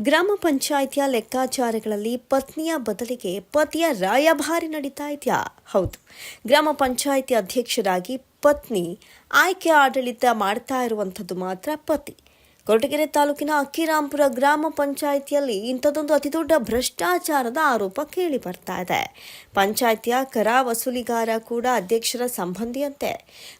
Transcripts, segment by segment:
ಗ್ರಾಮ ಪಂಚಾಯಿತಿಯ ಲೆಕ್ಕಾಚಾರಗಳಲ್ಲಿ ಪತ್ನಿಯ ಬದಲಿಗೆ ಪತಿಯ ರಾಯಭಾರಿ ನಡೀತಾ ಇದೆಯಾ? ಹೌದು. ಗ್ರಾಮ ಪಂಚಾಯಿತಿ ಅಧ್ಯಕ್ಷರಾಗಿ ಪತ್ನಿ ಆಯ್ಕೆ ಆಡಳಿತ ಮಾಡ್ತಾ ಇರುವಂಥದ್ದು ಮಾತ್ರ ಪತಿ. ಕೊರಟಗೆರೆ ತಾಲೂಕಿನ ಅಕ್ಕಿರಾಂಪುರ ಗ್ರಾಮ ಪಂಚಾಯಿತಿಯಲ್ಲಿ ಇಂಥದ್ದೊಂದು ಅತಿದೊಡ್ಡ ಭ್ರಷ್ಟಾಚಾರದ ಆರೋಪ ಕೇಳಿ ಬರ್ತಾ ಇದೆ. ಪಂಚಾಯಿತಿಯ ಕರ ವಸೂಲಿಗಾರ ಕೂಡ ಅಧ್ಯಕ್ಷರ ಸಂಬಂಧಿಯಂತೆ.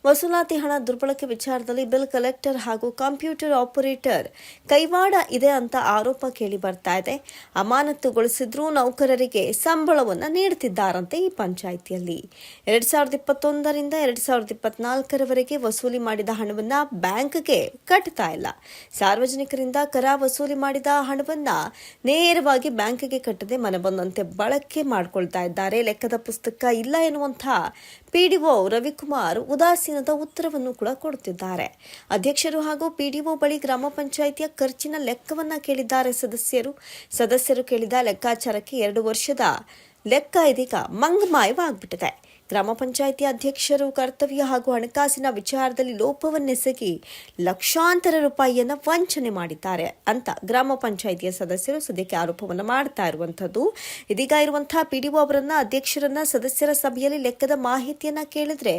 ವಸೂಲಾತಿ ಹಣ ದುರ್ಬಳಕೆ ವಿಚಾರದಲ್ಲಿ ಬಿಲ್ ಕಲೆಕ್ಟರ್ ಹಾಗೂ ಕಂಪ್ಯೂಟರ್ ಆಪರೇಟರ್ ಕೈವಾಡ ಇದೆ ಅಂತ ಆರೋಪ ಕೇಳಿ ಬರ್ತಾ ಇದೆ. ಅಮಾನತುಗೊಳಿಸಿದ್ರೂ ನೌಕರರಿಗೆ ಸಂಬಳವನ್ನು ನೀಡುತ್ತಿದ್ದಾರಂತೆ ಈ ಪಂಚಾಯಿತಿಯಲ್ಲಿ. ಎರಡ್ ಸಾವಿರದ ಇಪ್ಪತ್ತೊಂದರಿಂದ ಎರಡ್ ಸಾವಿರದ ಇಪ್ಪತ್ನಾಲ್ಕರವರೆಗೆ ವಸೂಲಿ ಮಾಡಿದ ಹಣವನ್ನು ಬ್ಯಾಂಕ್ಗೆ ಕಟ್ತಾ ಇಲ್ಲ. ಸಾರ್ವಜನಿಕರಿಂದ ಕರ ವಸೂಲಿ ಮಾಡಿದ ಹಣವನ್ನ ನೇರವಾಗಿ ಬ್ಯಾಂಕ್ಗೆ ಕಟ್ಟದೆ ಮನಬಂದಂತೆ ಬಳಕೆ ಮಾಡಿಕೊಳ್ತಾ ಇದ್ದಾರೆ. ಲೆಕ್ಕದ ಪುಸ್ತಕ ಇಲ್ಲ ಎನ್ನುವಂತಹ ಪಿಡಿಒ ರವಿಕುಮಾರ್ ಉದಾಸೀನದ ಉತ್ತರವನ್ನು ಕೂಡ ಕೊಡುತ್ತಿದ್ದಾರೆ. ಅಧ್ಯಕ್ಷರು ಹಾಗೂ ಪಿಡಿಒ ಬಳಿ ಗ್ರಾಮ ಪಂಚಾಯಿತಿಯ ಖರ್ಚಿನ ಲೆಕ್ಕವನ್ನ ಕೇಳಿದ್ದಾರೆ ಸದಸ್ಯರು. ಸದಸ್ಯರು ಕೇಳಿದ ಲೆಕ್ಕಾಚಾರಕ್ಕೆ ಎರಡು ವರ್ಷದ ಲೆಕ್ಕ ಇದೀಗ ಮಂಗಮಾಯವಾಗ್ಬಿಟ್ಟಿದೆ. ಗ್ರಾಮ ಪಂಚಾಯಿತಿ ಅಧ್ಯಕ್ಷರು ಕರ್ತವ್ಯ ಹಾಗೂ ಹಣಕಾಸಿನ ವಿಚಾರದಲ್ಲಿ ಲೋಪವನ್ನೆಸಗಿ ಲಕ್ಷಾಂತರ ರೂಪಾಯಿಯನ್ನು ವಂಚನೆ ಮಾಡಿದ್ದಾರೆ ಅಂತ ಗ್ರಾಮ ಪಂಚಾಯಿತಿಯ ಸದಸ್ಯರು ಸದ್ಯಕ್ಕೆ ಆರೋಪವನ್ನು ಮಾಡ್ತಾ ಇರುವಂತದ್ದು ಇದೀಗ ಇರುವಂತಹ ಪಿಡಿಒ ಅವರನ್ನ ಅಧ್ಯಕ್ಷರನ್ನ ಸದಸ್ಯರ ಸಭೆಯಲ್ಲಿ ಲೆಕ್ಕದ ಮಾಹಿತಿಯನ್ನ ಕೇಳಿದ್ರೆ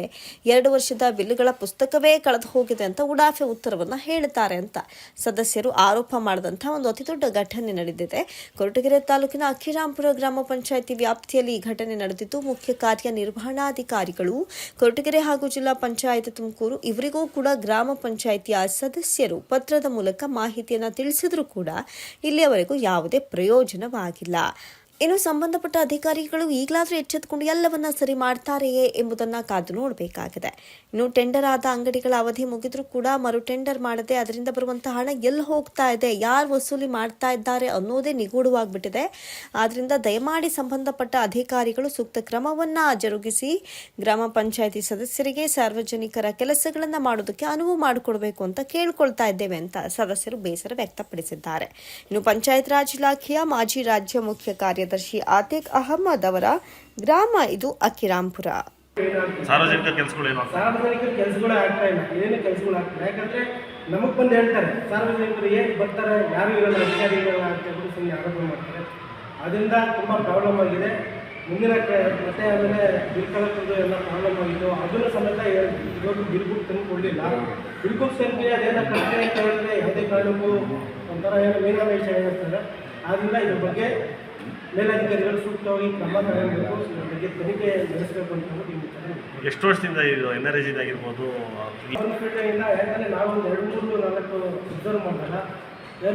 ಎರಡು ವರ್ಷದ ಬಿಲ್ಲುಗಳ ಪುಸ್ತಕವೇ ಕಳೆದು ಹೋಗಿದೆ ಅಂತ ಉಡಾಫೆ ಉತ್ತರವನ್ನ ಹೇಳುತ್ತಾರೆ ಅಂತ ಸದಸ್ಯರು ಆರೋಪ ಮಾಡಿದಂತಹ ಒಂದು ಅತಿ ದೊಡ್ಡ ಘಟನೆ ನಡೆದಿದೆ. ಕೊರಟಗೆರೆ ತಾಲೂಕಿನ ಅಖಿರಾಂಪುರ ಗ್ರಾಮ ಪಂಚಾಯಿತಿ ವ್ಯಾಪ್ತಿಯಲ್ಲಿ ಈ ಘಟನೆ ನಡೆದಿದ್ದು ಮುಖ್ಯ ಕಾರ್ಯನಿರ್ವಹಣಾಧಿಕಾರಿಗಳು ಕೊರಟಗೆರೆ ಹಾಗೂ ಜಿಲ್ಲಾ ಪಂಚಾಯತ್ ತುಮಕೂರು ಇವರಿಗೂ ಕೂಡ ಗ್ರಾಮ ಪಂಚಾಯಿತಿಯ ಸದಸ್ಯರು ಪತ್ರದ ಮೂಲಕ ಮಾಹಿತಿಯನ್ನು ತಿಳಿಸಿದರೂ ಕೂಡ ಇಲ್ಲಿಯವರೆಗೂ ಯಾವುದೇ ಪ್ರಯೋಜನವಾಗಿಲ್ಲ. ಇನ್ನು ಸಂಬಂಧಪಟ್ಟ ಅಧಿಕಾರಿಗಳು ಈಗಲಾದರೂ ಎಚ್ಚೆತ್ತುಕೊಂಡು ಎಲ್ಲವನ್ನ ಸರಿ ಮಾಡ್ತಾರೆಯೇ ಎಂಬುದನ್ನ ಕಾದು ನೋಡಬೇಕಾಗಿದೆ. ಇನ್ನು ಟೆಂಡರ್ ಆದ ಅಂಗಡಿಗಳ ಅವಧಿ ಮುಗಿದ್ರೂ ಕೂಡ ಮರು ಟೆಂಡರ್ ಮಾಡದೆ ಅದರಿಂದ ಬರುವಂತಹ ಹಣ ಎಲ್ಲಿ ಹೋಗ್ತಾ ಇದೆ, ಯಾರು ವಸೂಲಿ ಮಾಡ್ತಾ ಇದ್ದಾರೆ ಅನ್ನೋದೇ ನಿಗೂಢವಾಗ್ಬಿಟ್ಟಿದೆ. ಆದ್ದರಿಂದ ದಯಮಾಡಿ ಸಂಬಂಧಪಟ್ಟ ಅಧಿಕಾರಿಗಳು ಸೂಕ್ತ ಕ್ರಮವನ್ನ ಜರುಗಿಸಿ, ಗ್ರಾಮ ಪಂಚಾಯಿತಿ ಸದಸ್ಯರಿಗೆ ಸಾರ್ವಜನಿಕರ ಕೆಲಸಗಳನ್ನು ಮಾಡೋದಕ್ಕೆ ಅನುವು ಮಾಡಿಕೊಡಬೇಕು ಅಂತ ಕೇಳ್ಕೊಳ್ತಾ ಇದ್ದೇವೆ ಅಂತ ಸದಸ್ಯರು ಬೇಸರ ವ್ಯಕ್ತಪಡಿಸಿದ್ದಾರೆ. ಇನ್ನು ಪಂಚಾಯತ್ ರಾಜ್ ಇಲಾಖೆಯ ಮಾಜಿ ರಾಜ್ಯ ಮುಖ್ಯ ಕಾರ್ಯದರ್ಶಿ ಆತಿಕ್ ಅಹಮ್ಮದ್ ಅವರ ಗ್ರಾಮ ಇದು ಅಕ್ಕಿರಾಂಪುರ ಸಾರ್ವಜನಿಕ ಕೆಲಸಗಳು ಏನು ಸಾರ್ವಜನಿಕರ ಕೆಲಸಗಳೇ ಆಗ್ತಾ ಇಲ್ಲ. ಏನು ಕೆಲಸಗಳು ಆಗ್ತಿಲ್ಲ ಯಾಕಂದ್ರೆ ನಮಗೆ ಬಂದು ಹೇಳ್ತಾರೆ ಸಾರ್ವಜನಿಕರು ಏನು ಬರ್ತಾರೆ ಯಾರು ಇರಲ್ಲ ಅಧಿಕಾರಿಗಳು ಅಂತ ಹೇಳ್ಬಿಟ್ಟು ಸುಮ್ಮನೆ ಆರೋಪ ಮಾಡ್ತಾರೆ. ಅದರಿಂದ ತುಂಬ ಪ್ರಾಬ್ಲಮ್ ಆಗಿದೆ. ಮುಂದಿನ ಮತ್ತೆ ಆಮೇಲೆ ಬಿಲ್ ಕಲೆಕ್ಟರ್ದು ಎಲ್ಲ ಪ್ರಾಬ್ಲಮ್ ಆಗಿದ್ದು ಅದನ್ನು ಸಮೇತ ಇವರು ಇವಾಗ ಬಿಲ್ ಬುಕ್ ತಂದು ಕೊಡಲಿಲ್ಲ. ಬಿಲ್ ಬುಕ್ ತಂದು ಅದೇನೋ ಪ್ರಶ್ನೆ ಯಾವುದೇ ಕಾರಣಕ್ಕೂ ಒಂಥರ ಏನೋ ಮೀನಾಮೇಷ ಹೇಳ್ತಾರೆ ಆದ್ದರಿಂದ ಇದ್ರ ಬಗ್ಗೆ ಮೇಲಧಿಕಾರಿಗಳು ಸೂಕ್ತವಾಗಿ ಕ್ರಮ ತಗೊಳ್ಬೇಕು ಬಗ್ಗೆ ತನಿಖೆ ನಡೆಸಬೇಕು ಅಂತ ಎಷ್ಟು ವರ್ಷದಿಂದ ಇದು ಎನ್ ಆರ್ ಆಗಿರ್ಬೋದು ಇಲ್ಲ ಯಾಕಂದರೆ ನಾವು ಒಂದು ಎರಡು ಮೂರು ನಾಲ್ಕು ಅಬ್ಸರ್ವ್ ಮಾಡಿದಾಗ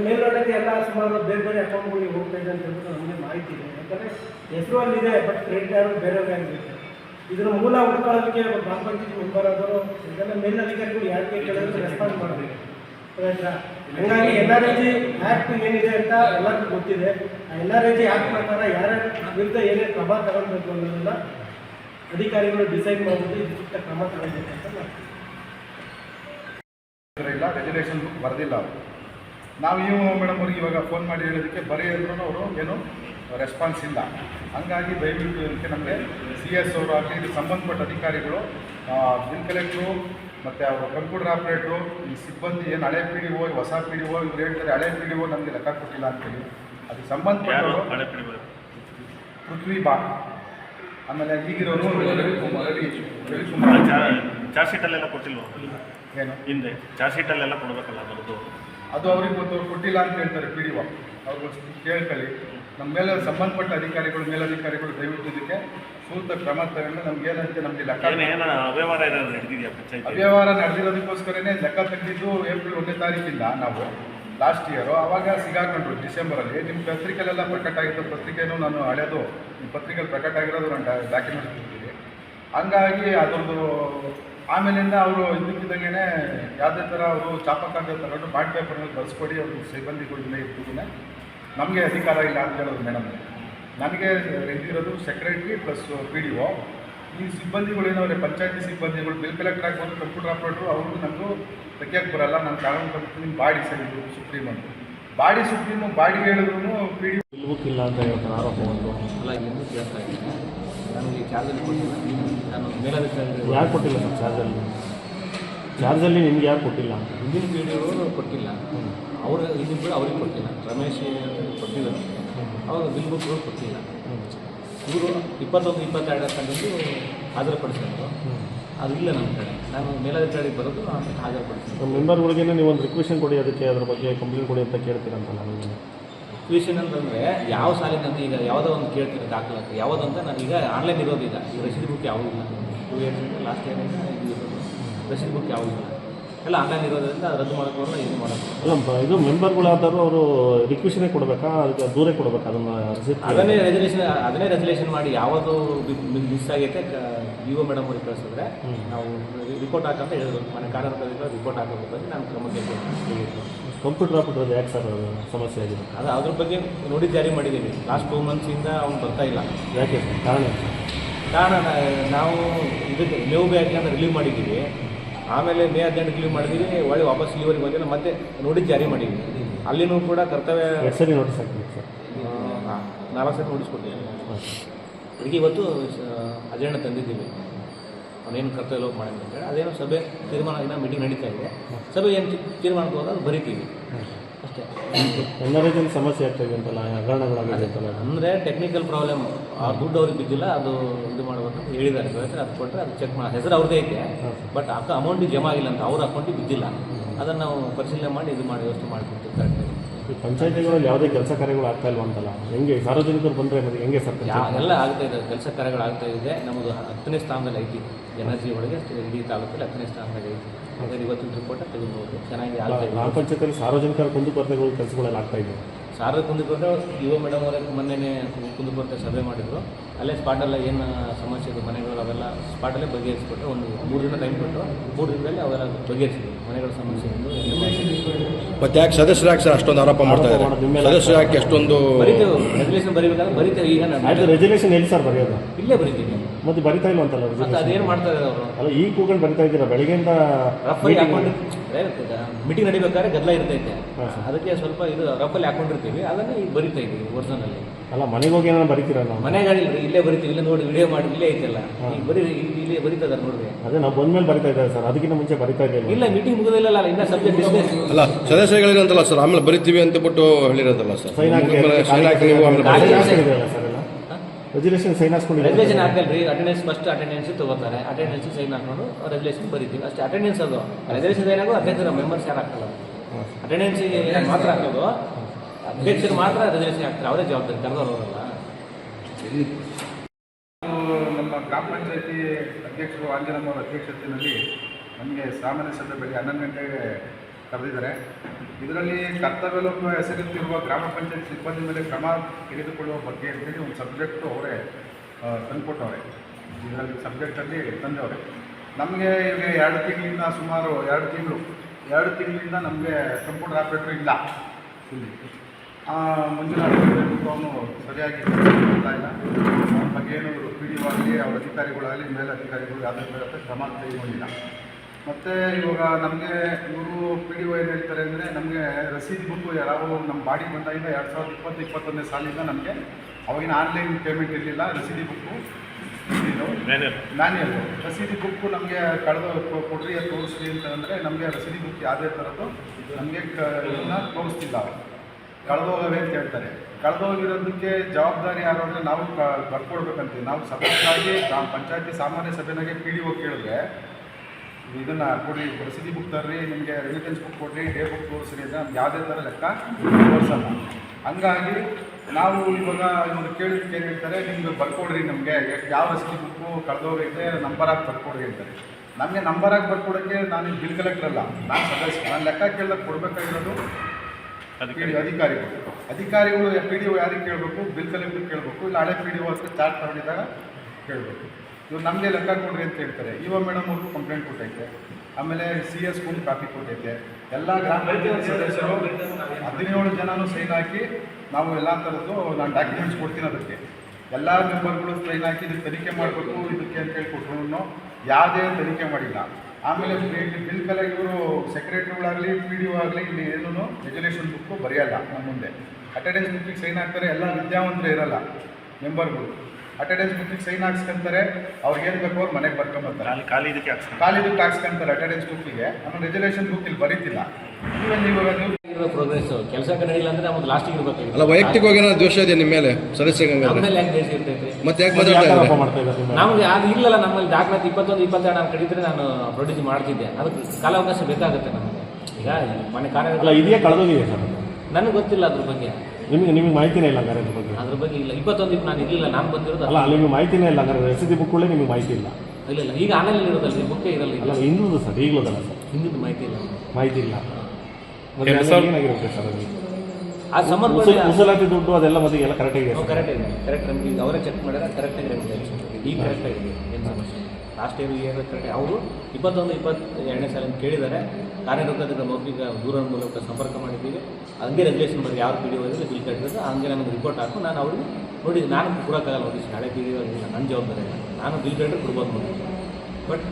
ಮೇಲ್ನೋಟಕ್ಕೆ ಎಲ್ಲ ಸುಮಾರು ಬೇರೆ ಬೇರೆ ಅಕೌಂಟ್ಗಳಿಗೆ ಹೋಗ್ತಾ ಇದೆ ಅಂತ ಹೇಳ್ಬಿಟ್ಟು ನಮಗೆ ಮಾಹಿತಿ ಇದೆ. ಯಾಕಂದರೆ ಹೆಸರು ಅಲ್ಲಿದೆ ಬಟ್ ಕ್ರೆಡಿಟ್ ಯಾರು ಬೇರೆಯವರಾಗಿರುತ್ತೆ ಆಗಿರುತ್ತೆ. ಇದರ ಮೂಲ ಹುಡ್ಕೊಳ್ಳೋದಕ್ಕೆ ಗ್ರಾಮ ಪಂಚಾಯತ್ ಮೆಂಬರ್ ಆದರೂ ಯಾಕಂದರೆ ಮೇಲಧಿಕಾರಿಗಳು ಯಾರಿಗೆ ಕೇಳಿದ್ರೆ ರೆಸ್ಪಾನ್ಸ್ ಮಾಡಬೇಕು. ಆಯ್ತಾ? ಹಂಗಾಗಿ N R I G act ಏನಿದೆ ಅಂತ ಎಲ್ಲರಿಗೂ ಗೊತ್ತಿದೆ. ಆ N R I G act ಪ್ರಕಾರ ಯಾರ ವಿರುದ್ಧ ಏನೇ ಕ್ರಮ ತಗೊಳ್ಬೇಕು ಅನ್ನೋದನ್ನ ಅಧಿಕಾರಿಗಳು ಡಿಸೈಡ್ ಮಾಡ್ಬಿಟ್ಟು ಕ್ರಮ ತಗೊಳ್ಬೇಕು ಅಂತ ಇಲ್ಲ ರೆಜುಲೇಷನ್ ಬರೆದಿಲ್ಲ ಅವರು. ನಾವು ಇವು ಮೇಡಮ್ ಅವ್ರಿಗೆ ಇವಾಗ ಫೋನ್ ಮಾಡಿ ಹೇಳೋದಕ್ಕೆ ಬರೀ ಅಂದ್ರೂ ಅವರು ಏನು ರೆಸ್ಪಾನ್ಸ್ ಇಲ್ಲ. ಹಂಗಾಗಿ ದಯವಿಟ್ಟು ಇದಕ್ಕೆ ನಮಗೆ ಸಿ ಎಸ್ ಅವರು ಆಗಲಿ ಸಂಬಂಧಪಟ್ಟ ಅಧಿಕಾರಿಗಳು ಬಿಲ್ ಕಲೆಕ್ಟ್ರು ಮತ್ತು ಅವರು ಕಂಪ್ಯೂಟರ್ ಆಪ್ರೇಟ್ರು ಈ ಸಿಬ್ಬಂದಿ ಏನು ಹಳೆ ಪಿ ಡಿ ಓ ಹೊಸ ಪಿ ಡಿ ಓ ಇವ್ರು ಹೇಳ್ತಾರೆ ಹಳೆ ಪಿ ಡಿ ಓ ನಮಗೆ ಲೆಕ್ಕ ಕೊಟ್ಟಿಲ್ಲ ಅಂತೇಳಿ. ಅದು ಯಾರು? ಸಂಬಂಧಪಟ್ಟವರು ಪೃಥ್ವಿ ಬಾ ಆಮೇಲೆ ಈಗಿರೋರು ರವಿಕುಮಾರ್. ರವಿ ರವಿಕುಮಾರ್ ಚಾರ್ಜ್ ಶೀಟಲ್ಲೆಲ್ಲ ಕೊಟ್ಟಿಲ್ವ? ಏನು? ಹಿಂದೆ. ಚಾರ್ಜ್ ಶೀಟಲ್ಲೆಲ್ಲ ಕೊಡಬೇಕಲ್ಲ ಬರೋದು ಅದು ಅವ್ರಿಗೆ ಗೊತ್ತು ಕೊಟ್ಟಿಲ್ಲ ಅಂತ ಹೇಳ್ತಾರೆ ಪಿ ಡಿ ಓ ಅವ್ರಿಗೆ ಕೇಳ್ಕೊಳ್ಳಿ ನಮ್ಮ ಮೇಲೆ ಸಂಬಂಧಪಟ್ಟ ಅಧಿಕಾರಿಗಳು ಮೇಲಧಿಕಾರಿಗಳು ದಯವಿಟ್ಟು ಇದಕ್ಕೆ ಸೂಕ್ತ ಕ್ರಮ ತಗೊಂಡು ನಮ್ಗೆ ಏನಂತೆ ನಮಗೆ ಲೆಕ್ಕ ಅವ್ಯವಹಾರ ಅವ್ಯವಹಾರ ನಡೆದಿರೋದಕ್ಕೋಸ್ಕರನೇ ಲೆಕ್ಕ ತೆಗೆದಿದ್ದು ಏಪ್ರಿಲ್ ಒಂದನೇ ತಾರೀಕಿಂದ ನಾವು ಲಾಸ್ಟ್ ಇಯರು ಆವಾಗ ಸಿಗಾಕೊಂಡ್ರು ಡಿಸೆಂಬರಲ್ಲಿ ನಿಮ್ಮ ಪತ್ರಿಕೆಲೆಲ್ಲ ಪ್ರಕಟ ಆಗಿದ್ದು ಪತ್ರಿಕೆನೂ ನಾನು ಹಳೆದು. ನಿಮ್ಮ ಪತ್ರಿಕೆಯಲ್ಲಿ ಪ್ರಕಟ ಆಗಿರೋದು ನಾನು ಡಾಕ್ಯುಮೆಂಟ್ಸ್ ಕೊಡ್ತೀನಿ ಹಂಗಾಗಿ ಅದರದ್ದು ಆಮೇಲಿಂದ ಅವರು ಇದ್ದಕ್ಕಿದ್ದಂಗೆ ಯಾವುದೇ ಥರ ಅವರು ಚಾಪಕಾಂಗ ತಗೊಂಡು ಬಾಂಡ್ ಪೇಪರ್ನಲ್ಲಿ ಬರೆಸ್ಕೊಡಿ. ಅವರು ಸಿಬ್ಬಂದಿಗಳಿಂದ ಇರ್ತಿದ್ದೀನಿ ನಮಗೆ ಅಧಿಕಾರ ಇಲ್ಲ ಅಂತ ಹೇಳೋದು ಮೇಡಮ್ ನನಗೆ ಎಂದಿರೋದು secretary plus P D O ಈ ಸಿಬ್ಬಂದಿಗಳೇನವ್ರೆ ಪಂಚಾಯತಿ ಸಿಬ್ಬಂದಿಗಳು ಬಿಲ್ ಕಲೆಕ್ಟರ್ ಆಗ್ಬೋದು ಕಂಪ್ಯೂಟರ್ ಆಪ್ರೇಟ್ರು ಅವ್ರಿಗೂ ನಮಗೂ ತೆಗಿಯಕ್ಕೆ ಬರಲ್ಲ. ನಾನು ಕಾನೂನು ಕಂಪ್ನಿ ಬಾಡಿ ಸರ್ ಇದು ಸುಪ್ರೀಂ ಅಂತ. ಬಾಡಿ ಸುಪ್ರೀಮು ಬಾಡಿ ಹೇಳಿದ್ರು ಪಿ ಡಿ ಇಲ್ಲ ಅಂತ ಹೇಳ್ತಾರೆ ಆರೋಪ ಒಂದು ಅಲ್ಲ ಇನ್ನೂ ಕೇಳ್ತಾ ಇದ್ದೀನಿ. ನನಗೆ ಚಾರ್ಜಲ್ಲಿ ಕೊಟ್ಟಿಲ್ಲ. ನಾನು ಮೇಲಾಧಿಕಾರಿ ಯಾರು ಕೊಟ್ಟಿಲ್ಲ ಸರ್ ಚಾರ್ಜಲ್ಲಿ? ಚಾರ್ಜಲ್ಲಿ ನಿಮ್ಗೆ ಯಾರು ಕೊಟ್ಟಿಲ್ಲ? ಹಿಂದಿನ ಪೀಳಿಗೆಯವರು ಕೊಟ್ಟಿಲ್ಲ. ಅವರು ಇನ್ನಿಬ್ಬರು ಅವ್ರಿಗೆ ಕೊಟ್ಟಿಲ್ಲ. ರಮೇಶ್ ಕೊಟ್ಟಿದ್ದಾರೆ ಅವರು ಬಿಲ್ ಬುಕ್ಗಳು ಕೊಟ್ಟಿಲ್ಲ. ಇವರು ಇಪ್ಪತ್ತೊಂದು ಇಪ್ಪತ್ತೆರಡರ ಹಾಜರು ಹಾಜರುಪಡಿಸಿದ್ರು. ಅದು ಇಲ್ಲ ನಮ್ಮ ಕಡೆ. ನಾನು ಮೇಲಾಧಿಕಾರಿಗೆ ಬರೋದು ಆಮೇಲೆ ಹಾಜರುಪಡಿಸಿದ್ರು ಮೆಂಬರ್ಗಳಿಗೆ ನೀವು ಒಂದು ರಿಕ್ವೆಷನ್ ಕೊಡಿ ಅದಕ್ಕೆ ಅದ್ರ ಬಗ್ಗೆ ಕಂಪ್ಲೇಂಟ್ ಕೊಡಿ ಅಂತ ಕೇಳ್ತೀರಂತ ನಾನು ರಿಕ್ವೆಷನ್ ಅಂತಂದರೆ ಯಾವ ಸಾಲಿನಂತೆ ಈಗ ಯಾವುದೋ ಒಂದು ಕೇಳ್ತೀನಿ ದಾಖಲಾತಿ? ಯಾವುದಂತ ಈಗ ಆನ್ಲೈನ್ ಇರೋದಿಲ್ಲ ಈಗ. ಈ ರಸೀದಿ ಬುಕ್ ಯಾವುದಿಲ್ಲ ಟೂ ಇಯರ್ಸ್ ಲಾಸ್ಟ್ ಇಯರಿಂದ ರಸೀದಿ ಬುಕ್ ಯಾವುದೂ ಇಲ್ಲ. ಎಲ್ಲ ಆನ್ಲೈನ್ ಇರೋದ್ರಿಂದ ರದ್ದು ಮಾಡೋಕ್ಕೆ ಇದು ಮಾಡೋಕ್ಕೆ ಅಲ್ಲ ಇದು ಮೆಂಬರ್ಗಳಾದರೂ ಅವರು ರಿಕ್ವೆಷನೇ ಕೊಡಬೇಕಾ? ಅದಕ್ಕೆ ದೂರೇ ಕೊಡಬೇಕಾ? ಅದನ್ನು? ಅದನ್ನೇ ರೆಸಲ್ಯೂಷನ್ ಅದನ್ನೇ ರೆಸಲ್ಯೂಷನ್ ಮಾಡಿ ಯಾವುದು ಮಿಸ್ ಆಗೈತೆ ವಿ ಒ ಮೇಡಮ್ ಅವ್ರಿಗೆ ಕಳಿಸಿದ್ರೆ ನಾವು ರಿಪೋರ್ಟ್ ಹಾಕಂತ ಹೇಳಿದ್ರು. ಮನೆ ಕಾರ್ಯಕರ್ತರಿಗೆ ರಿಪೋರ್ಟ್ ಹಾಕೋದ್ರ ಬಗ್ಗೆ ನಾನು ಕ್ರಮಕ್ಕೆ ತೆಗೆದುಕೊಂಡು ಕಂಪ್ಯೂಟರ್ ಹಾಕೋದ್ರಲ್ಲಿ ಯಾಕೆ ಸರ್ ಸಮಸ್ಯೆ ಆಗಿದೆ? ಅದು ಅದ್ರ ಬಗ್ಗೆ ನೋಡಿ ಜಾರಿ ಮಾಡಿದ್ದೀವಿ. ಲಾಸ್ಟ್ ಟೂ ಮಂತ್ಸಿಂದ ಅವ್ನು ಬರ್ತಾ ಇಲ್ಲ. ಯಾಕೆ ಕಾರಣ ಕಾರಣ ನಾವು ಇದಕ್ಕೆ ಲೇವ್ ಬ್ಯಾಕ್ ಅಂತ ರಿಲೀವ್ ಮಾಡಿದ್ದೀವಿ. ಆಮೇಲೆ ಮೇ ಹದಿನೆಂಟು ಕ್ಲೀವ್ ಮಾಡಿದೀವಿ ಒಳ್ಳೆ ವಾಪಸ್ ಲೀವರಿ ಬಂದಿಲ್ಲ ಮತ್ತೆ ನೋಡಿ ಜಾರಿ ಮಾಡಿದ್ವಿ. ಅಲ್ಲಿನೂ ಕೂಡ ಕರ್ತವ್ಯ ಸರಿ ನೋಟಿಸ್ ಹಾಕ್ಬೇಕು ಸರ್. ನಾಲ್ಕು ಸರಿ ನೋಟಿಸ್ ಕೊಟ್ಟಿದ್ದೀವಿ ಅದಕ್ಕೆ ಇವತ್ತು ಅಜೆಂಡ ತಂದಿದ್ದೀವಿ. ಅವನೇನು ಕರ್ತವ್ಯ ಲೋಪ ಮಾಡಿದ್ವಿ ಅಂತೇಳಿ ಅದೇನೋ ಸಭೆ ತೀರ್ಮಾನ ಇನ್ನೂ ಮೀಟಿಂಗ್ ನಡೀತಾ ಇದೆ. ಸಭೆ ಏನು ತೀರ್ಮಾನಕ್ಕೆ ಹೋದಾಗ ಬರಿತೀವಿ. ಸಮಸ್ಯೆ ಆಗ್ತದೆ ಅಂತಲ್ಲ? ಹಗರಣಗಳಾಗಿದೆ ಅಂತಲ್ಲ ಅಂದರೆ ಟೆಕ್ನಿಕಲ್ ಪ್ರಾಬ್ಲಮ್ ಆ ದುಡ್ಡು ಅವ್ರಿಗೆ ಬಿದ್ದಿಲ್ಲ ಅದು ಇದು ಮಾಡಬೇಕು ಹೇಳಿದ್ದಾರೆ. ಹೇಳಿದ್ರೆ ಅದು ಕೊಟ್ಟರೆ ಅದು ಚೆಕ್ ಮಾಡಿ ಹೆಸರು ಅವ್ರದ್ದೇ ಐತೆ. ಬಟ್ ಅಕ್ಕ ಅಮೌಂಟಿಗೆ ಜಮಾ ಆಗಿಲ್ಲ ಅಂತ ಅವ್ರ ಅಕೌಂಟಿಗೆ ಬಿದ್ದಿಲ್ಲ. ಅದನ್ನು ನಾವು ಪರಿಶೀಲನೆ ಮಾಡಿ ಇದು ಮಾಡಿ ವ್ಯವಸ್ಥೆ ಮಾಡಿಕೊಡ್ತೀವಿ ಕರೆಕ್ಟಾಗಿ ಈ ಪಂಚಾಯತಿಗಳಲ್ಲಿ ಯಾವುದೇ ಕೆಲಸ ಕಾರ್ಯಗಳು ಆಗ್ತಾ ಇಲ್ವಾ ಅಂತಲ್ಲ? ಹೆಂಗೆ ಸಾರ್ವಜನಿಕರು ಬಂದರೆ ಮತ್ತೆ ಹೆಂಗೆ ಸರ್ ಎಲ್ಲ ಆಗ್ತಾ ಇದೆ. ಕೆಲಸ ಕಾರ್ಯಗಳು ಆಗ್ತಾ ಇದೆ. ನಮ್ಮದು ಹತ್ತನೇ ಸ್ಥಾನದಲ್ಲಿ ಐತಿ. ಎನರ್ಜಿ ಒಳಗೆ ಇಡೀ ತಾಲೂಕಲ್ಲಿ ಹತ್ತನೇ ಸ್ಥಾನದಲ್ಲಿ ಐತಿ. ಹಾಗಾಗಿ ಇವತ್ತಿನ ರಿಪೋರ್ಟ್ ತೆಗೆದುಬೋದು ಚೆನ್ನಾಗಿ ಆಗ್ತಾ ಗ್ರಾಮ ಪಂಚಾಯತಿಯಲ್ಲಿ ಸಾರ್ವಜನಿಕರ ಕುಂದುಕೊರತೆಗಳು ಕೆಲಸಗಳೆಲ್ಲ ಆಗ್ತಾ ಇದೆ ಸಾರ್ವಜನಿಕ ಕುಂದುಕೊರತೆ ಯುವ ಮೇಡಮ್ ಅವರೇ ಮೊನ್ನೆನೇ ಕುಂದುಕೊರತೆ ಸಭೆ ಮಾಡಿದ್ರು. ಅಲ್ಲೇ ಸ್ಪಾಟಲ್ಲ ಏನು ಸಮಸ್ಯೆ ಇದೆ ಮನೆಗಳು ಅವೆಲ್ಲ ಸ್ಪಾಟಲ್ಲೇ ಬಗೆಹರಿಸ್ಬಿಟ್ರು. ಒಂದು ಮೂರು ದಿನ ಟೈಮ್ ಕೊಟ್ಟರು ಮೂರು ದಿನದಲ್ಲಿ ಅವೆಲ್ಲ ಬಗೆಹರಿಸಿದ್ರು ಮನೆಗಳ ಸಮಸ್ಯೆ ಎಂದು ಮತ್ತೆ ಯಾಕೆ ಸದಸ್ಯರು ಯಾಕೆ ಸರ್ ಅಷ್ಟೊಂದು ಆರೋಪ ಮಾಡ್ತಾ ಇದ್ದಾರೆ? ಸದಸ್ಯರು ಯಾಕೆ ಅಷ್ಟೊಂದು ಬರಿತೇವೆ ರೆಗ್ಯುಲೇಷನ್ ಬರೀಬೇಕಾದ್ರೆ ಬರಿತೇವೆ ಈಗ ರೆಸಲ್ಯೂಷನ್ ಎಲ್ಲಿ ಸರ್ ಬರೆಯೋದು? ಇಲ್ಲೇ ಬರಿತೀವಿ. ಮತ್ತೆ ಬರಿತಾ ಇಲ್ಲ ಅಂತಲ್ಲ ಮತ್ತೆ? ಅದೇನು ಮಾಡ್ತಾ ಇದ್ದಾರೆ ಅವರು? ಅಲ್ಲ ಈ ಕೂಗಂಡು ಬರಿತಾ ಇದ್ದೀರಾ? ಬೆಳಗ್ಗೆಯಿಂದ ರಫಲ್ಲಿ meeting- ಹಾಕೊಂಡು ಮೀಟಿಂಗ್ ನಡಿಬೇಕಾದ್ರೆ ಗದ್ದಲ ಇರ್ತೈತೆ. ಅದಕ್ಕೆ ಸ್ವಲ್ಪ ಇದು ರಫಲ್ಲಿ ಹಾಕೊಂಡಿರ್ತೀವಿ. ಅದನ್ನ ಈಗ ಬರಿತಾ ಇದ್ದೀವಿ ಒರಿಜಿನಲ್ಲಿ ಅಲ್ಲ. ಮನೆಗೆ ಹೋಗಿ ಏನೋ ಬರಿತೀರಾ ನಾವು? ಮನೆಗಾಡಿ ಇಲ್ಲೇ ಬರಿತೀವಿ. ಇಲ್ಲೇ ನೋಡಿ ವಿಡಿಯೋ ಮಾಡಿ ಇಲ್ಲೇ ಐತಲ್ಲ. ಈಗ ಬರೀ ಇಲ್ಲಿ- ಇಲ್ಲೇ ಬರಿತಾ ಇದ್ದಾರೆ ನೋಡ್ರಿ. ಅದೇ ನಾವು ಬಂದ್ಮೇಲೆ ಬರಿತಾ ಇದ್ದಾರೆ ಸರ್. ಅದಕ್ಕಿಂತ ಮುಂಚೆ ಬರಿತಾ ಇದ್ದೀವಿ ಇಲ್ಲ. ಮೀಟಿಂಗ್ ಮುಗಿದಿಲ್ಲ ಇನ್ನ ಸಬ್ಜೆಕ್ಟ್ ಡಿಸ್ಕಸ್ ಅಲ್ಲ ಸದಸ್ಯರುಗಳಿರಂತಲ್ಲ ಸರ್ ಆಮೇಲೆ ಬರಿತೀವಿ ಅಂತ ಬಿಟ್ಟು ಹೇಳಿರೋದಲ್ಲ ಸರ್ ಸೈನ್ ಹಾಕಿ ಸೈನ್ ಹಾಕಿ ನೀವು ಆಮೇಲೆ ಖಾಲಿ ಬರೀತೀವಿ. ಹಾಕ್ಸ್ಕೊಂಡಿದ್ದೀರಲ್ಲ ಸರ್ ಎಲ್ಲ ರೆಜುಲೇಷನ್ ಸೈನ್ ಹಾಕ್ಸ್ಕೊಂಡಿದ್ದೀರಾ ರೆಗ್ಯುಲೇಷನ್ ಹಾಕಲ್ರಿ ಅಟೆಂಡೆನ್ಸ್ ಫಸ್ಟ್ ಅಟೆಂಡೆನ್ಸ್ ತಗೋತಾರೆ. ಅಟೆಂಡೆನ್ಸ್ ಸೈನ್ ಹಾಕೊಂಡು ರೆಗ್ಯುಲೇಷನ್ ಬರೀತೀವಿ. ಅಷ್ಟೇ ಅಟೆಂಡೆನ್ಸ್ ಅದು. ರೆಗ್ಯುಲೇಷನ್ ಸೈನ್ ಆಗೋ ಅಧ್ಯಕ್ಷರ ಮೆಂಬರ್ಸ್ ಯಾರು ಹಾಕಲ್ಲ ಅಟೆಂಡೆನ್ಸ್ ಮಾತ್ರ ಹಾಕೋದು? ಅಧ್ಯಕ್ಷರು ಮಾತ್ರ ರೆಗ್ಯುಲೇಷನ್ ಹಾಕ್ತಾರೆ. ಅವರೇ ಜವಾಬ್ದಾರಿ. ಕರೆದವರು ಅವರಲ್ಲ. ನಾವು ನಮ್ಮ ಗ್ರಾಮ ಪಂಚಾಯತಿ ಅಧ್ಯಕ್ಷರು ಆಂಜನಮ್ಮ ಅವರ ಅಧ್ಯಕ್ಷತೆಯಲ್ಲಿ ನಮಗೆ ಸಾಮಾನ್ಯ ಸಭೆ ಬೆಳಗ್ಗೆ ಹನ್ನೊಂದು ಗಂಟೆಗೆ ಕರೆದಿದ್ದಾರೆ. ಇದರಲ್ಲಿ ಕರ್ತವ್ಯ ಲೋಪ ಎಸಗುತ್ತಿರುವ ಗ್ರಾಮ ಪಂಚಾಯತ್ ಸಿಬ್ಬಂದಿ ಮೇಲೆ ಕ್ರಮ ತೆಗೆದುಕೊಳ್ಳುವ ಬಗ್ಗೆ ಅಂತೇಳಿ ಒಂದು ಸಬ್ಜೆಕ್ಟು ಅವರೇ ತಂದುಕೊಟ್ಟವ್ರೆ. ಇದರಲ್ಲಿ ಸಬ್ಜೆಕ್ಟಲ್ಲಿ ತಂದವ್ರೆ. ನಮಗೆ ಈಗ ಎರಡು ತಿಂಗಳಿಂದ ಸುಮಾರು ಎರಡು ತಿಂಗಳು, ಎರಡು ತಿಂಗಳಿಂದ ನಮಗೆ ಕಂಪ್ಯೂಟರ್ ಆಪ್ರೇಟರ್ ಇಲ್ಲ. ಇಲ್ಲಿ. ಹೇಳ್ಬೇಕು ಅವನು ಸರಿಯಾಗಿ ಇಲ್ಲ. ಅವ್ರ ಬಗ್ಗೆ ಏನಾದರೂ ಪಿ ಡಿ ಆಗಲಿ, ಅವ್ರ ಅಧಿಕಾರಿಗಳಾಗಲಿ, ಮೇಲಧಿಕಾರಿಗಳು ಯಾವುದೇ ಕ್ರಮ ತೆಗೆದುಕೊಂಡಿಲ್ಲ. ಮತ್ತು ಇವಾಗ ನಮಗೆ ಇವರು ಪಿ ಡಿ ಒ ಏನು ಹೇಳ್ತಾರೆ ಅಂದರೆ ನಮಗೆ ರಸೀದಿ ಬುಕ್ಕು ಯಾವ ನಮ್ಮ ಬಾಡಿ ಬಂದಾಗಿಂದ ಎರಡು ಸಾವಿರದ ಇಪ್ಪತ್ತು ಇಪ್ಪತ್ತೊಂದನೇ ಸಾಲಿಂದ ನಮಗೆ ಅವಾಗಿನ ಆನ್ಲೈನ್ ಪೇಮೆಂಟ್ ಇರಲಿಲ್ಲ ರಸೀದಿ ಬುಕ್ಕು ಮ್ಯಾನ್ಯಲ್ ರಸೀದಿ ಬುಕ್ಕು ನಮಗೆ ಕಳೆದ ಕೊಡ್ರಿ ತೋರಿಸ್ರಿ ಅಂತಂದರೆ ನಮಗೆ ರಸೀದಿ ಬುಕ್ ಯಾವುದೇ ಥರದ್ದು ನಮಗೆ ಕ ಇದನ್ನು ತೋರಿಸ್ತಿಲ್ಲ. ಕಳೆದೋಗವೆ ಅಂತ ಹೇಳ್ತಾರೆ. ಕಳೆದೋಗಿರೋದಕ್ಕೆ ಜವಾಬ್ದಾರಿ ಯಾರು ಅಂದರೆ ನಾವು ಕ ಬರ್ಕೊಡ್ಬೇಕಂತೀವಿ ನಾವು ಸಭೆಗಾಗಿ ಗ್ರಾಮ ಪಂಚಾಯತಿ ಸಾಮಾನ್ಯ ಸಭೆನಾಗೆ ಪಿ ಡಿ ಒ ಕೇಳಿದ್ರೆ ಇದನ್ನು ಕೊಡಿ ರಸೀದಿ ಬುಕ್ ತರ್ರಿ ನಿಮಗೆ ರೆಮಿಟೆನ್ಸ್ ಬುಕ್ ಕೊಡ್ರಿ ಡೇ ಬುಕ್ ತೋರಿಸ್ರಿ ಅಂತ ಯಾವುದೇ ಥರ ಲೆಕ್ಕ ತೋರಿಸಲ್ಲ. ಹಂಗಾಗಿ ನಾವು ಇವಾಗ ಇವ್ರು ಕೇಳಿದ್ದಕ್ಕೆ ಏನು ಹೇಳ್ತಾರೆ ನಿಮ್ಗೆ ಬರ್ಕೊಡ್ರಿ ನಮಗೆ. ಯಾವ ರಸೀದಿ ಬುಕ್ಕು ಕಳೆದೋಗೈತೆ ನಂಬರ್ ಆಗಿ ಬರ್ಕೊಡ್ರಿ ಅಂತಾರೆ. ನಮಗೆ ನಂಬರ್ ಆಗಿ ಬರ್ಕೊಡೋಕ್ಕೆ ನಾನು ಬಿಲ್ ಕಲೆಕ್ಟರ್ ಅಲ್ಲ. ನಾನು ಸದಸ್ಯ. ನಾನು ಲೆಕ್ಕ ಕೇಳಿದಾಗ ಕೊಡಬೇಕಾಗಿರೋದು ಅದಕ್ಕೆ ಅಧಿಕಾರಿಗಳು. ಅಧಿಕಾರಿಗಳು ಪಿ ಡಿ ಒ ಯಾರಿಗೆ ಕೇಳಬೇಕು? ಬಿಲ್ ಕಲೆಕ್ಟರ್ ಕೇಳಬೇಕು? ಇಲ್ಲ ಹಳೆ ಪಿ ಡಿ ಒ ಹತ್ರ ಚಾರ್ಜ್ ತಗೊಂಡಿದ್ದಾಗ ಕೇಳಬೇಕು. ಇವ್ರು ನಮಗೆ ಲೆಕ್ಕ ಕೊಡ್ರಿ ಅಂತ ಹೇಳ್ತಾರೆ. ಇವ ಮೇಡಮ್ ಅವ್ರಿಗೂ ಕಂಪ್ಲೇಂಟ್ ಕೊಟ್ಟೈತೆ. ಆಮೇಲೆ ಸಿ ಎಸ್ ಕೂಡ ಕಾಪಿ ಕೊಟ್ಟೈತೆ. ಎಲ್ಲ ಗ್ರಾಮ ಪಂಚಾಯತ್ ಸದಸ್ಯರು ಹದಿನೇಳು ಜನನು ಸೈನ್ ಹಾಕಿ ನಾವು ಎಲ್ಲ ಥರದ್ದು ನಾನು ಡಾಕ್ಯುಮೆಂಟ್ಸ್ ಕೊಡ್ತೀನಿ ಅದಕ್ಕೆ. ಎಲ್ಲ ಮೆಂಬರ್ಗಳು ಸೈನ್ ಹಾಕಿ ಇದಕ್ಕೆ ತನಿಖೆ ಮಾಡಬೇಕು, ಇದಕ್ಕೆ ಅಂತ ಹೇಳಿ ಕೊಟ್ಟರು ಯಾವುದೇ ತನಿಖೆ ಮಾಡಿಲ್ಲ. ಆಮೇಲೆ ಬಿಲ್ ಕಲೆ ಇವರು ಸೆಕ್ರೆಟ್ರಿಗಳಾಗಲಿ ಪಿ ಡಿ ಒ ಆಗಲಿ, ಇಲ್ಲಿ ಏನೂ ರೆಗ್ಯುಲೇಷನ್ ಬುಕ್ಕು ಬರೆಯಲ್ಲ ನಮ್ಮ ಮುಂದೆ. ಅಟೆಂಡೆನ್ಸ್ ಬುಕ್ಕಿಗೆ ಸೈನ್ ಹಾಕ್ತಾರೆ, ಎಲ್ಲ ವಿದ್ಯಾವಂತರು ಇರಲ್ಲ ಮೆಂಬರ್ಗಳು ಅಟೆಂಡೆನ್ಸ್ ಬುಕ್ಕಿಗೆ ಸೈನ್ ಹಾಕ್ಸ್ಕೊಂತಾರೆ ಅವ್ರಿಗೆ ಏನು ಬೇಕು ಅವ್ರು ಮನೆಗೆ ಬರ್ಕೊಂಬರ್ತಾರೆ ಅಲ್ಲಿ ಖಾಲಿ ಇದಕ್ಕೆ ಖಾಲಿ ಇದಕ್ಕೆ ಹಾಕ್ಸ್ಕೊಂತಾರೆ ಅಟೆಂಡೆನ್ಸ್ ಬುಕ್ಕಿಗೆ ನಮ್ಮ ರೆಜುಲೇಷನ್ ಬುಕ್ ಇಲ್ಲಿ ಬರೀತಿಲ್ಲ. ಇವಾಗ ನೀವು ಪ್ರೋಗ್ರೆಸ್ ಕೆಲಸ ನಡೆಯಿಲ್ಲ ಅಂದ್ರೆ ನಮ್ಗೆ ಲಾಸ್ಟಿಗೆ ಇರ್ಬೇಕು ಅಲ್ಲ ವೈಯಕ್ತಿಕವಾಗಿ ಏನಾದ್ರು ದ್ವೇಷ ಇದೆ ನಿಮ್ಮ ಮೇಲೆ? ಸದಸ್ಯ ಆಮೇಲೆ ಯಾಕೆ ಇರ್ತೈತೆ? ಮತ್ತೆ ಯಾಕೆ ಮತ್ತೆ ಮಾತಾಡ್ತಾ ಯಾಕೆ ಇದ್ದಾರೆ? ಆರೋಪ ಮಾಡ್ತಾ ಇದ್ದಾರೆ ನಿಮ್ಮ ಮೇಲೆ? ನಮ್ಗೆ ಅದು ಇಲ್ಲಲ್ಲ ನಮ್ಮಲ್ಲಿ ದಾಖಲಾತಿ ಇಪ್ಪತ್ತೊಂದು ಇಪ್ಪತ್ತೆರಡು ನಾನು ಕಡಿದ್ರೆ ನಾನು ಪ್ರೊಡ್ಯೂಸ್ ಮಾಡ್ತಿದ್ದೆ. ಅದಕ್ಕೆ ಕಾಲಾವಕಾಶ ಬೇಕಾಗುತ್ತೆ ನಮಗೆ. ಈಗ ಮನೆ ಕಾರ್ಯ ಇದೆಯೇ ಕಳೆದೋಗಿದೆ ಸರ್? ನನಗೆ ಗೊತ್ತಿಲ್ಲ ಅದ್ರ ಬಗ್ಗೆ. ನಿಮಗೆ ನಿಮಗೆ ಮಾಹಿತಿನೇ ಇಲ್ಲ ಹಂಗಾರೆ ಅದ್ರ ಬಗ್ಗೆ. ಅದ್ರ ಬಗ್ಗೆ ಇಲ್ಲ. ಇಪ್ಪತ್ತೊಂದು ಇಪ್ಪ ನಾನು ಇರಲಿಲ್ಲ ನಾನು ಬಂದಿರೋದು ಅಲ್ಲ ಅಲ್ಲಿ ನಿಮಗೆ ಮಾಹಿತಿನೇ ಇಲ್ಲ ಹಂಗಾರೆ. ರಸೀದಿ ಬುಕ್ಕುಗಳೇ ನಿಮಗೆ ಮಾಹಿತಿ ಇಲ್ಲ. ಇಲ್ಲ ಇಲ್ಲ. ಈಗ ಆನ್ಲೈನ್ ಇರೋದಲ್ಲ ಬುಕ್ಕೇ ಇರಲ್ಲ ಅಲ್ಲ ಇಲ್ಲ ಹಿಂದುದು ಸರ್ ಈಗಲೂ ಸರ್. ಹಿಂದಿನ ಮಾಹಿತಿ ಇಲ್ಲ. ಮಾಹಿತಿ ಇಲ್ಲ. ಮತ್ತೆ ಏನಾಗಿರುತ್ತೆ ಸರ್ ಅದು? ಆ ಸಮರ್ಪಣೆ ಮುಸಲಾತಿ ದುಡ್ಡು ಅದೆಲ್ಲ ಮತ್ತೆ ಎಲ್ಲ ಕರೆಕ್ಟ್ ಇದೆ ಸರ್. ಕರೆಕ್ಟ್ ಇದೆ ಕರೆಕ್ಟ್ ನಮ್ಗೆ ಈಗ ಅವರೇ ಚೆಕ್ ಮಾಡಿದ್ರೆ ಕರೆಕ್ಟಾಗಿ ಈಗ ಕರೆಕ್ಟ್ ಆಗಿದೆ. ಏನು ಸಮಸ್ಯೆ ಲಾಸ್ಟ್ ಇಯರ್ ಇಯರ್ ಕರೆಕ್ಟ್ ಅವರು ಇಪ್ಪತ್ತೊಂದು ಇಪ್ಪತ್ತು ಎರಡನೇ ಸಾಲಿನ ಕೇಳಿದ್ದಾರೆ. ಕಾರ್ಯಕರ್ತರ ಮೌಖಿಕ ದೂರ ಮೂಲಕ ಸಂಪರ್ಕ ಮಾಡಿದ್ದೀವಿ. ಹಂಗೆ ರೆಗ್ಯುಲೇಷನ್ ಬಗ್ಗೆ ಯಾವ ಪಿ ಡಿ ಓದಿದ್ರೆ ಬಿಲ್ ಕಟ್ಟಿದ್ರೆ ಹಂಗೆ ನನಗೆ ರಿಪೋರ್ಟ್ ಹಾಕು ನಾನು ಅವ್ರಿಗೆ ನೋಡಿ ನಾನು ಕೊಡೋಕ್ಕಾಗಲ್ಲ ನೋಟಿಸ್ ನಾಳೆ ಪಿ ಡಿ ಇಲ್ಲ ನನ್ನ ಜವಾಬ್ದಾರಿ ಇಲ್ಲ ನಾನು ಬಿಲ್ ಕಟ್ಟಿದ್ರೆ ಕೊಡ್ಬೋದು ನೋಡಿ ಬಟ್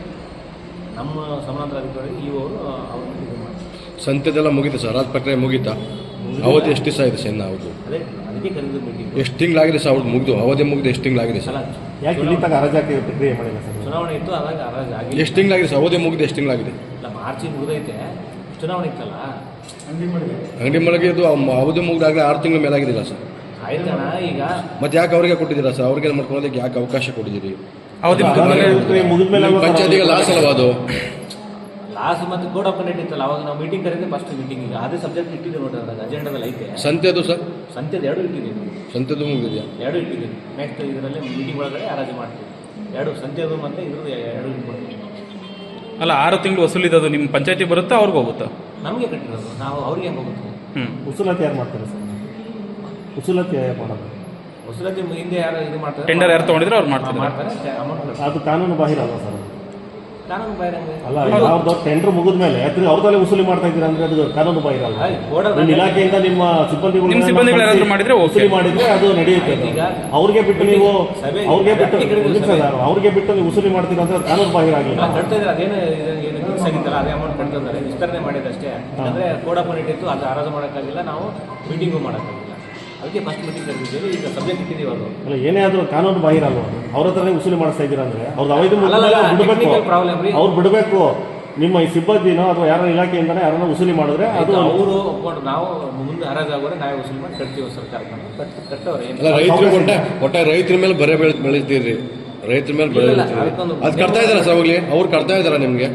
ನಮ್ಮ ಸಮಾನಾಂತರ ಅಧಿಕಾರಿ ಈ ಅವರು ಅವ್ರನ್ನ ಇದು ಮಾಡಿ ಸಂತೆದೆಲ್ಲ ಮುಗೀತು ಸರ್. ರಾಜ್ ಪ್ರಕ್ರಿಯೆ ಮುಗೀತಾ? ಅವಧಿ ಎಷ್ಟು ದಿವಸ ಇದೆ ಸರ್ ಇನ್ನು ಅವ್ರದ್ದು ಅದೇ ಅದಕ್ಕೆ ಕರೆದು ಮೀಟಿಂಗ್ ಎಷ್ಟು ತಿಂಗಳಾಗಿದೆ ಸರ್ ಅವ್ರು ಮುಗಿದು? ಅವಧಿ ಮುಗಿದು ಎಷ್ಟು ತಿಂಗಳಾಗಿದೆ ಸರ್? ಸಲ ಯಾಕೆ ಇಲ್ಲಿ ತನಕ ಹರಾಜಾಕಿ ಪ್ರಕ್ರಿಯೆ ಮಾಡಿಲ್ಲ ಸರ್? ಚುನಾವಣೆ ಇತ್ತು ಅದಾಗ ಹರಾಜು ಆಗಿದೆ ಎಷ್ಟು ತಿಂಗಳಾಗಿದೆ ಸರ್? ಅವಧಿ ಮುಗಿದು ಎಷ್ಟು ತಿಂಗಳಾಗಿದೆ? ಇಲ್ಲ ಮಾರ್ಚ್ ಮುಗಿದೈತೆ. ಚುನಾವಣೆ ಇತ್ತಲ್ಲ? ಅಂಗಡಿ ಮಳಿಗೆ. ಇದು ಅವ್- ಅವಧಿ ಮುಗಿದಾಗಲೇ ಆರು ತಿಂಗಳ ಮೇಲಾಗಿದ್ದಿಲ್ಲ ಸರ್. ಆಯ್ತಣ್ಣ ಈಗ ಮತ್ತೆ ಯಾಕೆ ಅವ್ರಿಗೆ ಕೊಟ್ಟಿದ್ದೀರಾ ಸರ್? ಅವ್ರಿಗೆ ಮಾಡ್ಕೊಳ್ಳೋದಕ್ಕೆ ಯಾಕೆ ಅವಕಾಶ ಕೊಟ್ಟಿದ್ದೀರಿ? ಅವಧಿ ಪಂಚಾಯತಿಗೆ ಲಾಸ್ ಅಲ್ವಾ ಅದು? ಲಾಸ್ ಮತ್ತೆ ಕೋಡ್ ಆಫ್ ಕಂಡಕ್ಟ್ ಇತ್ತಲ್ಲ ಅವಾಗ ನಾವು ಮೀಟಿಂಗ್ ಕರೀತೀವಿ ಫಸ್ಟ್ ಮೀಟಿಂಗ್ ಈಗ. ಅದೇ ಸಬ್ಜೆಕ್ಟ್ ಇಟ್ಟಿದ್ದೀವಿ ನೋಡ್ರಿ ಅದಾಗ ಅಜೆಂಡದಲ್ಲಿ ಐತೆ. ಸಂತೆದು ಸರ್? ಸಂತೆದು ಎರಡು ಇಟ್ಟಿದ್ದೀವಿ. ಸಂತೆದು ಮುಗಿದಿದೆಯಾ? ಎರಡು ಇಟ್ಟಿದ್ದೀವಿ. ನೆಕ್ಸ್ಟ್ ಇದರಲ್ಲಿ ಮೀಟಿಂಗ್ ಒಳಗಡೆ ಆರಾಜಿ ಮಾಡ್ತೀವಿ. ಎರಡು ಸಂತೆದು ಮತ್ತೆ ಇದ್ರದ್ದು ಎರಡು ಅಲ್ಲ ಆರು ತಿಂಗಳು ವಸೂಲಿದದು ನಿಮ್ಮ ಪಂಚಾಯತಿ ಬರುತ್ತಾ ಅವ್ರಿಗೆ ಹೋಗುತ್ತಾ? ನಮಗೆ ಕಟ್ಟಿರೋದು. ನಾವು ಅವ್ರಿಗೆ ಹೆಂಗೆ ಹೋಗುತ್ತೆ? ಹ್ಞೂ ವಸೂಲಾತಿ ಯಾರು ಮಾಡ್ತಾರೆ ಸರ್? ಉಸುಲತಿ ಯಾರು ಮಾಡೋದು? ವಸೂಲತಿ ಹಿಂದೆ ಯಾರು ಇದು ಮಾಡ್ತಾರೆ? ಟೆಂಡರ್ ಯಾರು ತೊಗೊಂಡಿದ್ರೆ ಅವ್ರು ಮಾಡ್ತಾರೆ. ಮಾಡ್ತಾರೆ. ಅಮೌಂಟ್ ಅದು ಕಾನೂನು ಬಾಹಿರ ಅಲ್ಲ ಸರ್? ಅದು? ಕಾನೂನು ಬಾಹಿರಂಗ ಅಲ್ಲ ಯಾವ್ದು ಟೆಂಡರ್ ಮುಗಿದ್ಮೇಲೆ ತಿರ್ಗಿ ಅವ್ರ ತಲೆ ಉಸುಲಿ ಮಾಡ್ತಾ ಇದ್ದೀರಾ ಅಂದ್ರೆ ಅದು ಕಾನೂನು ಬಾಹಿರ ನಿಮ್ಮ ಇಲಾಖೆಯಿಂದ ನಿಮ್ಮ ಸಿಬ್ಬಂದಿಗಳು ನಿಮ್ಮ ಸಿಬ್ಬಂದಿಗಳು ಯಾರಾದ್ರೂ ಮಾಡಿದ್ರೆ ವಸೂಲಿ ಮಾಡಿದ್ರೆ ಅದು ನಡೆಯುತ್ತೆ ಅವ್ರಿಗೆ ಬಿಟ್ಟು ನೀವು ಅವ್ರಿಗೆ ಬಿಟ್ಟು ಅವ್ರಿಗೆ ಬಿಟ್ಟು ನೀವು ವಸೂಲಿ ಮಾಡ್ತೀರಾ ಅಂದ್ರೆ ಅದು ಕಾನೂನು ಬಾಹಿರ ಆಗಿಲ್ಲ ಕಟ್ತಾ ಇದ್ದಾರೆ ಅದೇನು ಏನು ಆಗಿತ್ತಲ್ಲ ಅದೇ ಅಮೌಂಟ್ ಕಟ್ತಾ ಇದ್ದಾರೆ. ವಿಸ್ತರಣೆ ಮಾಡಿದಷ್ಟೇ. ಅಂದರೆ ಕೋಡ್ ಆಫ್ ಇತ್ತು ಅದು ಆರಾಧ ಮಾಡೋಕ್ಕಾಗಿಲ್ಲ ನಾವು ಮೀಟಿಂಗು ಮಾಡೋಕ್ಕಾಗಿಲ್ಲ. ಅದಕ್ಕೆ ಫಸ್ಟ್ ಮೀಟಿಂಗ್ ಕರೆದಿದ್ದೇವೆ ಈಗ ಸಬ್ಜೆಕ್ಟ್ ಇಟ್ಟಿದ್ದೀವಿ ಅದು ಅಲ್ಲ ಏನೇ ಆದರೂ ಕಾನೂನು ಬಾಹಿರ ಅಲ್ವಾ? ಅವ್ರ ಹತ್ರನೇ ವಸೂಲಿ ಮಾಡಿಸ್ತಾ ಇದ್ದೀರಾ ಅಂದ್ರೆ? ಅವ್ರದ್ದು ಅವೈದು ಬಿಡಬೇಕು. ರೀ. ಅವ್ರು ಬಿಡಬೇಕು. ನಿಮ್ಮ ಈ ಸಿಬ್ಬಂದಿನೋ ಅಥವಾ ಯಾರೋ ಇಲಾಖೆಯಿಂದನೇ ಯಾರನ್ನ ವಸೂಲಿ ಮಾಡಿದ್ರೆ ಅದು ಅವರು ಒಪ್ಕೊಂಡು ನಾವು ಮುಂದೆ ಹರಾಜಾಗೋರೆ ನಾವೇ ವಸೂಲಿ ಮಾಡಿ ಕಟ್ತೀವಿ ಸರ್ಕಾರ. ಕಟ್ ಕಟ್ಟವ್ರೆ ರೈತರು ಒಟ್ಟ ಒಟ್ಟ ರೈತರ ಮೇಲೆ ಬರೆ ಬೆಳೆ ಬೆಳಿತೀರಿ ರೈತರ ಮೇಲೆ ಬೆಳೆ ಅದು ಕಟ್ತಾ ಇದ್ದಾರೆ ಸರ್ ಹೋಗ್ಲಿ? ಅವ್ರು ಕಟ್ತಾ ಇದಾರೆ ನಿಮಗೆ?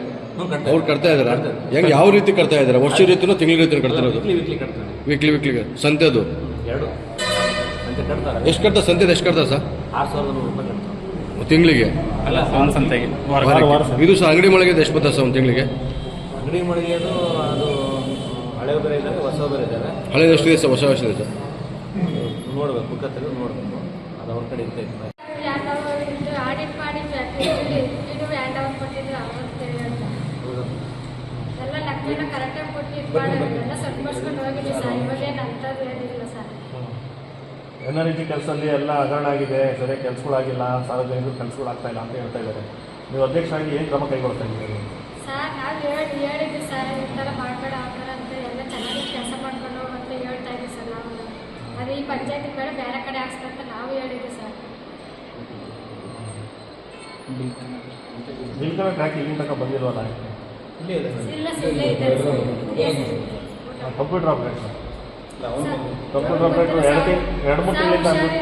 ಕಟ್ತಾ ಅವ್ರು ಕಟ್ತಾ ಇದಾರ ಹೆಂಗ್ ಯಾವ ರೀತಿ ಕಟ್ತಾ ಇದಾರೆ ವರ್ಷ ರೀತಿನೂ ತಿಂಗಳ ರೀತಿನೂ ಕಟ್ತಿರೋದು ವೀಕ್ಲಿ ವೀಕ್ಲಿ ವೀಕ್ಲಿ ಸಂತೆದು. ಎರಡು. ಕಟ್ತಾರೆ? ಎಷ್ಟು ಕಟ್ತಾರೆ? ಸಂತೆ ಎಷ್ಟು ಕಟ್ತಾರೆ ಸರ್? ಆರು ಸಾವಿರದ ನೂರು ರೂಪಾಯಿ ಕಟ್ತಾರೆ. ತಿಂಗಳಿಗೆ? ಅಲ್ಲ ಒಂದು ಸಂತೆಗೆ. ವಾರ ವಾರಕ್ಕೆ. ವಾರ ಇದು ಸಹ ಅಂಗಡಿ ಮಳಿಗೆ ಎಷ್ಟು ಬರ್ತದೆ ಸರ್ ಒಂದು ತಿಂಗಳಿಗೆ? ಅಂಗಡಿ ಮಳಿಗೆದು ಅದು ಹಳೆ ಬೇರೆ ಇದ್ದಾವೆ ಹೊಸ ಬೇರೆ ಇದ್ದಾವೆ. ಹಳೆ ಎಷ್ಟಿದೆ ಸರ್? ಹೊಸ ಎಷ್ಟಿದೆ ಸರ್? ನೋಡ್ಬೇಕು ಬುಕ್ಕ ತೆಗೆದು ನೋಡ್ಬೇಕು. ಅದು ಅವ್ರ ಕಡೆ ಇರ್ತೈತೆ. ಆಡಿಟ್ ಮಾಡಿ ಎಲ್ಲ ಕರೆಕ್ಟಾಗಿ ಕೊಟ್ಟು ಇದು ಮಾಡೋದು ಎಲ್ಲ ಸರಿಪಡಿಸ್ಕೊಂಡು ಹೋಗಿದ್ವಿ ಸರ್. ಇವಾಗೇನು ಅಂಥದ್ದು ಏನಿಲ್ಲ ಸರ್. ಎನ್ ಆರ್ ಜಿ ಕೆಲಸದಲ್ಲಿ ಎಲ್ಲ ಹಗರಣ ಆಗಿದೆ ಸರಿಯಾಗಿ ಕೆಲಸಗಳಾಗಿಲ್ಲ ಸಾರ್ವಜನಿಕರು ಕೆಲಸಗಳಾಗ್ತಾ ಇಲ್ಲ ಅಂತ ಹೇಳ್ತಾ ಇದ್ದಾರೆ. ನೀವು ಅಧ್ಯಕ್ಷರಾಗಿ ಏನು ಕ್ರಮ ಕೈಗೊಳ್ತಾ ಇದ್ದೀರಿ? ಸರ್ ನಾವು ಹೇಳಿ ಹೇಳಿದ್ವಿ ಸರ್ ಈ ಥರ ಮಾಡಬೇಡ ಆ ಥರ ಅಂತ ಎಲ್ಲ ಚೆನ್ನಾಗಿ ಕೆಲಸ ಮಾಡ್ಕೊಂಡು ಅಂತ ಹೇಳ್ತಾ ಇದ್ವಿ ಸರ್ ನಾವು. ಅದು ಈ ಪಂಚಾಯತಿ ಬೇಡ ಬೇರೆ ಕಡೆ ಹಾಕ್ಸ್ಬೇಕಂತ ನಾವು ಹೇಳಿದ್ವಿ ಸರ್. ಬಿಲ್ಕರ ಟ್ರ್ಯಾಕ್ ಇಲ್ಲಿ ತನಕ ಬಂದಿಲ್ವಲ್ಲ ಇಲ್ಲೇ sir. Computer operator computer operator ಎರಡು ಎರಡು ಮೂರು ತಿಂಗಳಿಂದ ಅಂದ್ಬಿಟ್ಟು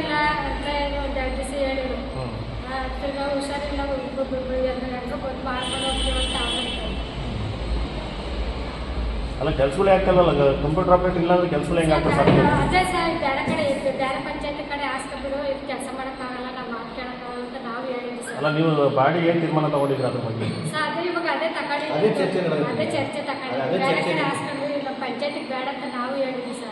ಅಲ್ಲ ಕೆಲಸಗಳೇ ಆಗ್ತಲ್ಲ ಕಂಪ್ಯೂಟರ್ ಆಪರೇಟ್ ಇಲ್ಲ ಅಂದ್ರೆ ಕೆಲಸಗಳು ಹೆಂಗೆ ಆಗ್ತದೆ ಅದೇ ಸರ್ ಬೇರೆ ಕಡೆ ಇತ್ತು ಬೇರೆ ಪಂಚಾಯತಿ ಕಡೆ ಹಾಸ್ಕೊಬಿಡು ಇದು ಕೆಲಸ ಮಾಡೋಕ್ಕಾಗಲ್ಲ ನಾವು ಮಾಡ್ಕೊಳಕ್ಕಾಗಲ್ಲ ಅಂತ ನಾವು ಹೇಳಿದ್ವಿ ಸರ್. ಅಲ್ಲ ನೀವು ಬಾಡಿ ಏನು ತೀರ್ಮಾನ ತಗೊಂಡಿದ್ರಿ ಅದ್ರ ಬಗ್ಗೆ? ಸರ್ ಅದೇ ಇವಾಗ ಅದೇ ತಗೊಂಡಿದ್ವಿ. ಅದೇ ಚರ್ಚೆ ಬೇರೆ ಚರ್ಚೆ ಕಡೆ ಹಾಸ್ಕೊಂಡು ಇಲ್ಲ ಪಂಚಾಯತಿಗೆ ಬೇಡ ಅಂತ ನಾವು ಹೇಳಿದ್ವಿ ಸರ್.